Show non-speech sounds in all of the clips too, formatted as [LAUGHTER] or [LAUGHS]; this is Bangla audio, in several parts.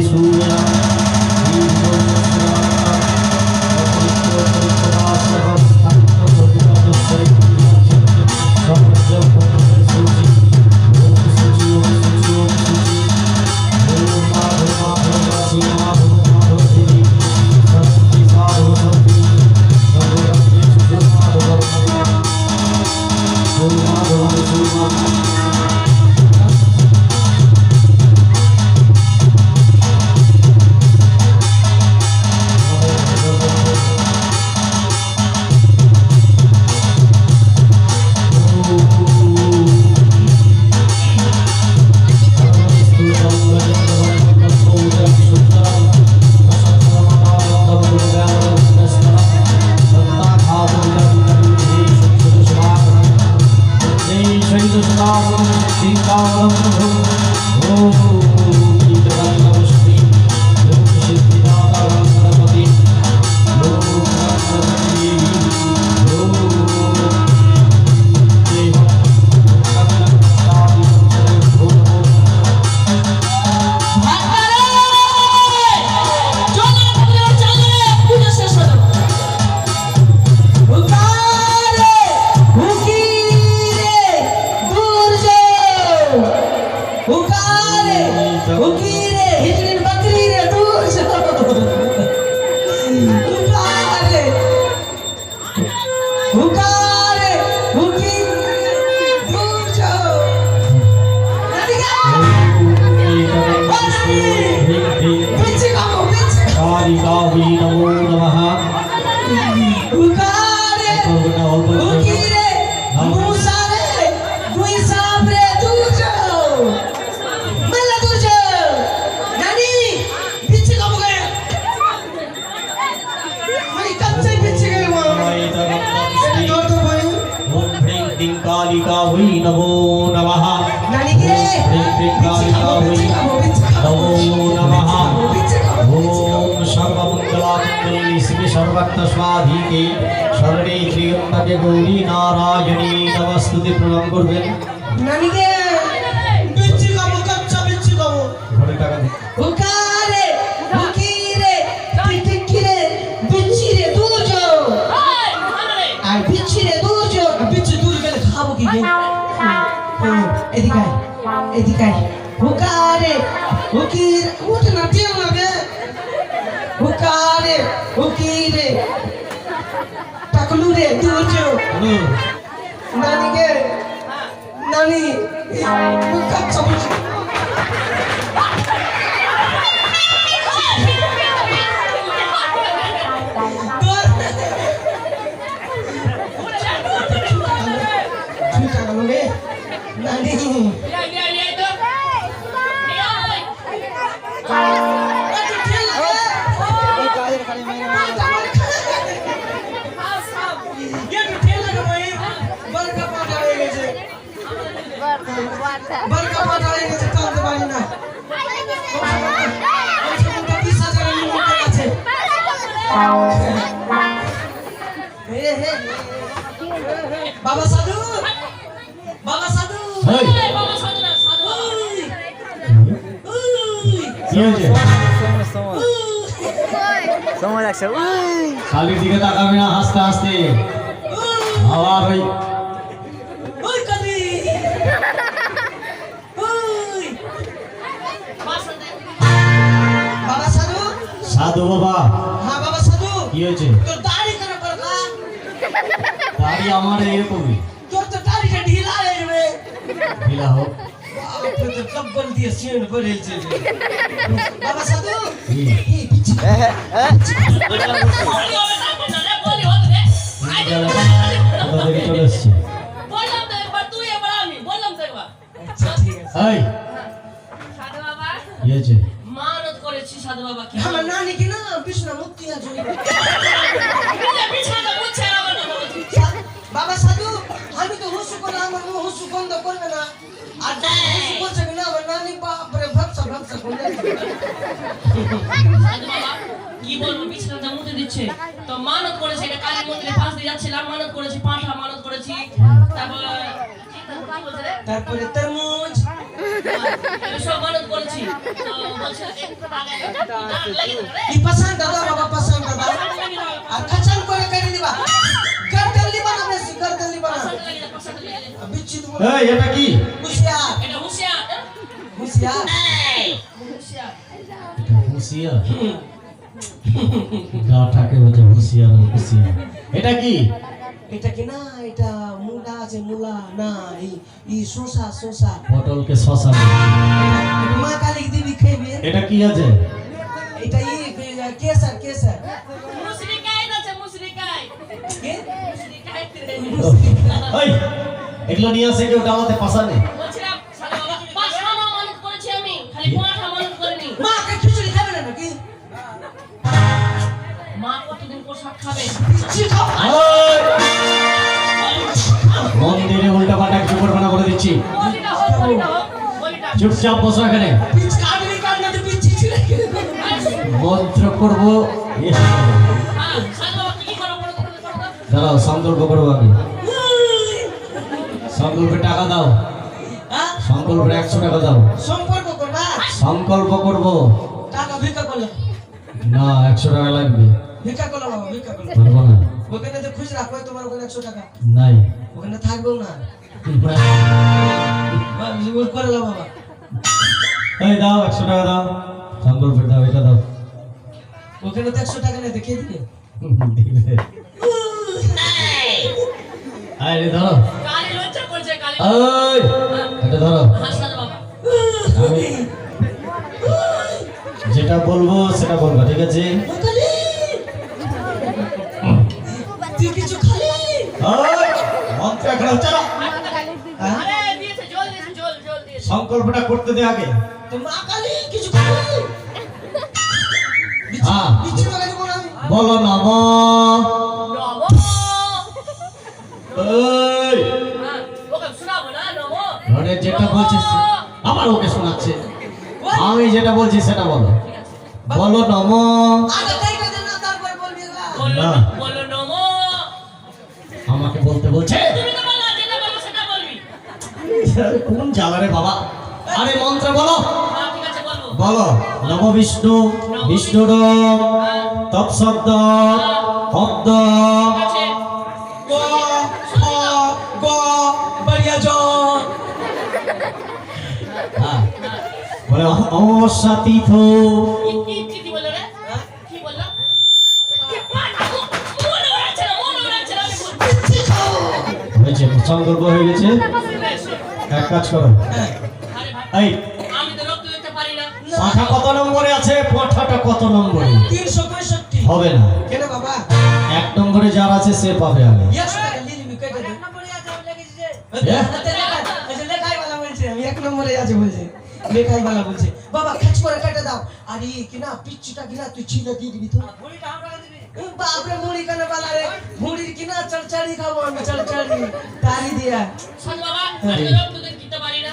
Jesus. amor 거기 ಗೌರಿ ನಾರಾಯಣಿ ನಮಸ್ತುತಿ ಪ್ರಣಾಮ ಗುರುವೆ ನನಗೆ দূরে দূর নানিকে নানি। বারকা পাটা হয়ে গেছে চলতে পারি সময় লাগছে খালি দিকে তাকাবে না হাসতে হাসতে আবার ওই ওই কবি। ওই। বাবা সাধু? সাধু বাবা। হ্যাঁ বাবা সাধু? কি হয়েছে? তোর দাড়ি কেন করলা দাড়ি আমার এরকমই। তোর তো কি বলব বিছানাটা মুতে দিচ্ছে। তো মানত করেছে এটা কালী মন্দিরে পাশ দিয়ে যাচ্ছিলাম মানত করেছি পাঁঠা মানত করেছি। তারপর তারপরে তরমুজ সব করেছি। পছন্দ আর করে দিবা। হুশিয়ার। [LAUGHS] গাটাকে বলছে হুঁশিয়ার হুঁশিয়ার এটা কি? এটা কি? না এটা মুলা আছে মুলা না ই ই শসা শসা। পটলকে শশা মা কালী দেবী খাইবে এটা কি আছে? এটা ই কেসার কেসার। মুসরিকাই আছে মুসরিকাই কে? মুসরিকাই ওই এগুলো নিয়ে আসে কেউ ডালাতে পাশা নেই মা কতদিন পোশাক খাবে? মন্দিরে উল্টা পাল্টা কিছু করবে না করে দিচ্ছি। চুপচাপ বসো এখানে। মন্ত্র করব বলো বলো। দাঁড়াও সংকল্প করব আমি। সংকল্পে টাকা দাও। সংকল্পে একশো টাকা দাও। করবা? সংকল্প করব। টাকা ভিক্ষা করল? না একশো টাকা লাগবে। ভিক্ষা করল বাবা ভিক্ষা পারব না ওখানে তো খুচরা রাখো তোমার ওখানে একশো টাকা। নাই। ওখানে থাকবেও না। [LAUGHS] করে দাও বাবা। এই দাও একশো টাকা দাও। সংকল্পে দাও এটা দাও। ওখানে তো একশো টাকা নেই দেখে দিবে দিবে। আরে ধরো। কালি লজ্জা করছে কালি ওই এটা ধরো। বাবা যেটা বলব সেটা বলব ঠিক আছে? সংকল্পটা করতে দে আগে। মা কালী কিছু হ্যাঁ। বলো নম। হ্যাঁ না নমো। ঘরে যেটা বলছিস আবার ওকে শোনাচ্ছে। আমি যেটা বলছি সেটা বলো। বলো নম। আমাকে বলতে বলছে? তুমি তো বলো যেটা বলব সেটা বলবি। কোন জ্বালারে বাবা? আরে মন্ত্র বলো। হ্যাঁ বলো। নম বিষ্ণু। বিষ্ণুর তৎশব্দ শব্দ জন হ্যাঁ। বলে অমাবস্যা তীর্থ হয়েছে সংকল্প হয়ে গেছে। এক কাজ করো। এই আমি তো রক্ত দিতে পারি না। পাঠা কত নম্বরে আছে? পাঠাটা কত নম্বরে? হবে না। কেন বাবা? এক নম্বরে যার আছে সে পাবে আগে। একশো টাকা দিয়ে দিবি কেটে দে। এ? হাতে লেখা- এই যে লেখাই বালা বলছে, আমি এক নম্বরে আছে বলছে। লেখাই বালা বলছে। বাবা খাচ করে কেটে দাও। আরে কি না পিচ্ছিটা কিনা তুই ছিল দিয়ে দিবি তো? এ বাপরে মুড়ি কেন বালা রে? মুড়ির কিনা চড়চড়ি খাব আমি চড়চড়ি। তারি দিয়া। সৎ বাবা আমি রক্ত দিতে পারি না।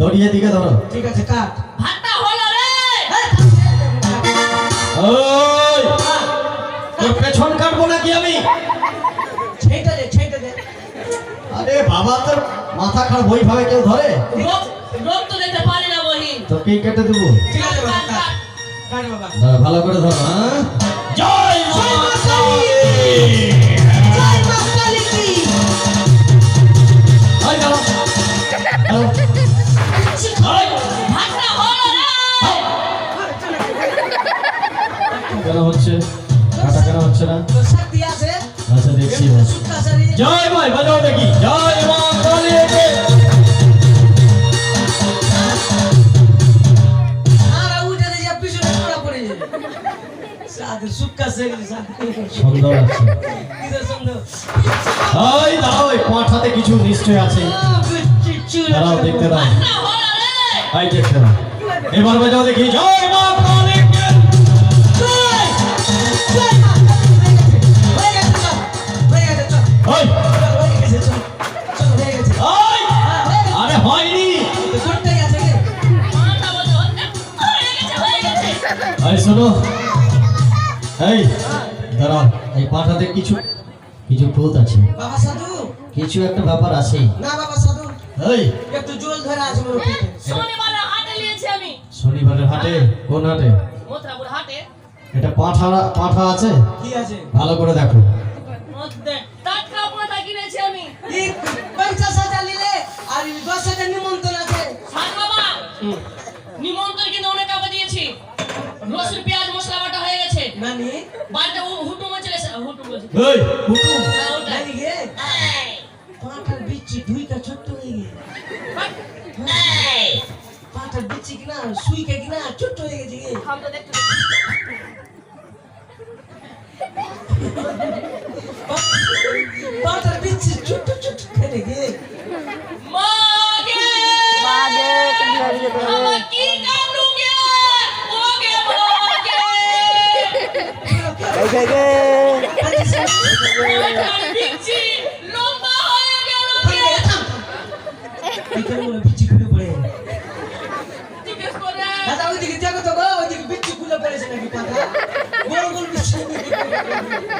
দড়িয়ে দিকে ধরো। ঠিক আছে কাট। ভাতটা হলো রে! ওই! তোর আমি? ছেটে দে ছেটে দে। আরে বাবা তোর মাথা খারাপ ওইভাবে কেউ ধরে? কেটে দেবো। ঠিক আছে হ্যাঁ, ভালো করে ধরো হ্যাঁ? কেন হচ্ছে? কাটা কেন হচ্ছে না? আচ্ছা দেখছি জয় ভাই বাজাও দেখি জয় কিছু নিশ্চয় আছে। দেখতে দাও। দেখতে দাও। এবার বাজাও দেখি জয় মা শোনো। এই দাঁড়াও। এই পাঠাতে কিছু কিছু ভূত আছে। বাবা সাধু। কিছু একটা ব্যাপার আছে। না বাবা সাধু। এই। একটু জল ধরে আছে মোর শনিবারে হাটে নিয়েছি আমি। শনিবারের হাটে? কোন হাটে? মথুরাপুর হাটে। এটা পাঠা পাঠা আছে? কি আছে? ভালো করে দেখো। মধ্যে টাটকা পাতা কিনেছি আমি। এই পঞ্চাশ হাজার নিলে আর দশ হাজার নিমন্ত্রণ আছে। বাবা নিমন্ত্রণ কিন্তু অনেক টাকা দিয়েছি রসুন পেঁয়াজ মশলা বাটা হয়ে গেছে। নানি? বাটা ও হুটুমে চলে হুটু বলছি এই হুটু? হ্যাঁ, নানি গে? পাটার বিচি দুইটা ছোট হয়ে গেছে এই, পাটার বিচি কিনা সুইকা কিনা ছোট হয়ে গেছে তো দেখতে।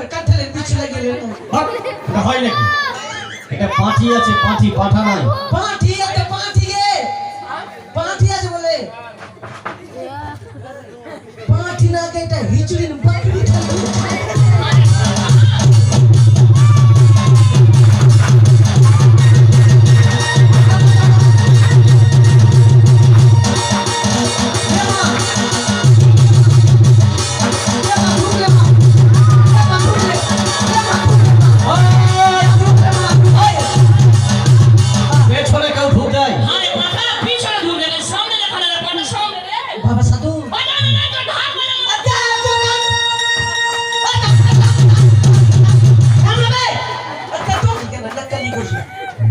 নাই তো কি করে কাঁঠালের লাগিয়ে দিলেন। এটা হয় নাকি? এটা পাঠি আছে পাঁঠি পাঠা নাই। পাঁঠি আছে পাঁঠি গে। পাঁঠি আছে বলে। পাঁঠি না কে এটা হিচুড়ি বাকরি খালি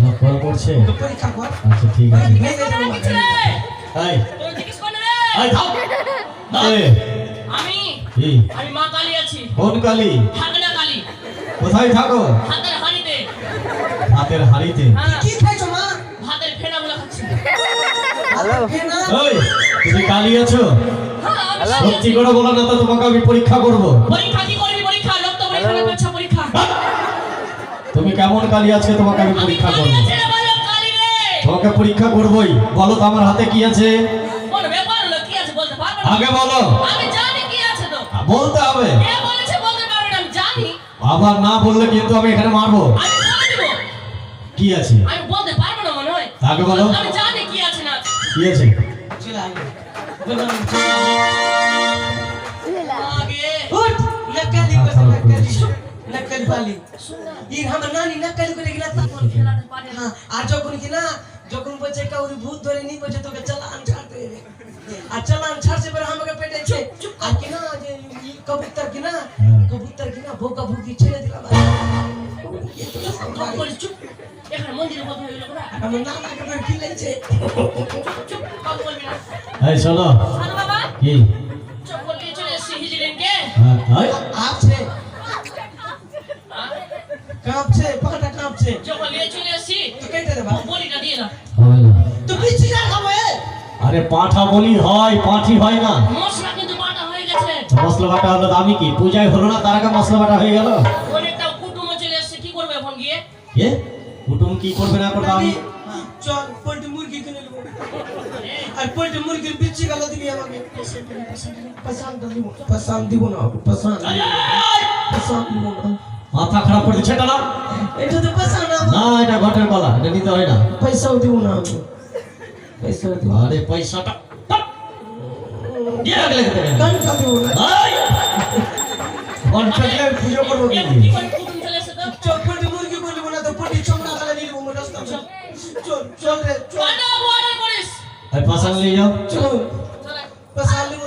নকল করছে? আচ্ছা ঠিক আছে। এই। এই থাম। [LAUGHS] আমি আমি মা কালী আছি। কোন কালী? কালী। কোথায় থাকো? হাতের হাড়িতে। হাতের হাড়িতে। কি খাইছো মা? ভাতের ফেনা গুলো খাচ্ছি। হ্যালো। ওই তুমি কালী আছো? হ্যাঁ সত্যি করে বলো না তো তোমাকে আমি পরীক্ষা করব। পরীক্ষা কি করবি তুমি কেমন কালী আজকে তোমাকে আমি পরীক্ষা করব? আছে রে বলো কালী রে। তোমাকে পরীক্ষা করবই। বলো তো আমার হাতে কি আছে? কোন ব্যাপার হলো কি আছে বলতে পারবে না। আগে বলো। আমি জানি কি আছে তো। বলতে হবে। কে বলেছে বলতে পারবে না আবার না বললে কিন্তু আমি এখানে মারবো। আমি কি আছে? আমি বলতে পারব না আগে বলো। কি আছে বালি। ইর আমার নানি নকলি করে গেলা তো। কোন খেলাতে পারে না। হ্যাঁ, আর যখন কি না যখন বলছে কাউরি ভূত ধরে নি বলছে তোকে চালান ছাড়তে। আর চালান ছাড়ছে পরে আমাকে পেটেছে। আর কি না যে কবুতর কি না হ্যাঁ। কবুতর কি না ভোকা ভুকি ছেড়ে দিলাম চুপ এখানে মন্দিরে কথা হইল না আমার নানাকে ধরে খিলেছে চুপ কথা বলবি না। এই শোনো। কি? চুপ চলে এসেছি হিজড়িনকে হ্যাঁ, এই, পাটা যখন নিয়ে চলে এসেছি তো কেটে দেবা। বলিটা দিয়ে না হবে না। তো পিছি না খাব আরে পাঠা বলি হয় পাঠি হয় না। মশলা কিন্তু বাটা হয়ে গেছে। মশলা বাটা হলো দামি কি? পূজায় হলো না তার আগে মশলা বাটা হয়ে গেল? অনেকটা কুটুমও চলে এসেছে কি করবে এখন গিয়ে? এ? কুটুম কি করবে না করবে আমি চল পোল্ট্রি মুরগি কিনে নেব। আর পোল্ট্রি মুরগির বিচ্ছি গেল দিবি আমাকে। পছন্দ দিব পছন্দ দিব না পছন্দ দিব না। মাথা খারাপ করে দিচ্ছে না এটা তো পয়সা না না এটা ঘটের গলা এটা নিতে হয় না। পয়সাও দিব না আমি। পয়সাও দিব আরে পয়সাটা টাপ! দিয়ে গেলে। ঘণ্টা দিব না। এই! ঘণ্টা দিলে আমি পুজো করব কি? করে মুরগি বলব না তো পটি নিয়ে নেব চল। চল রে চল। পাশান নিয়ে যাও। চল। চলে। পয়সা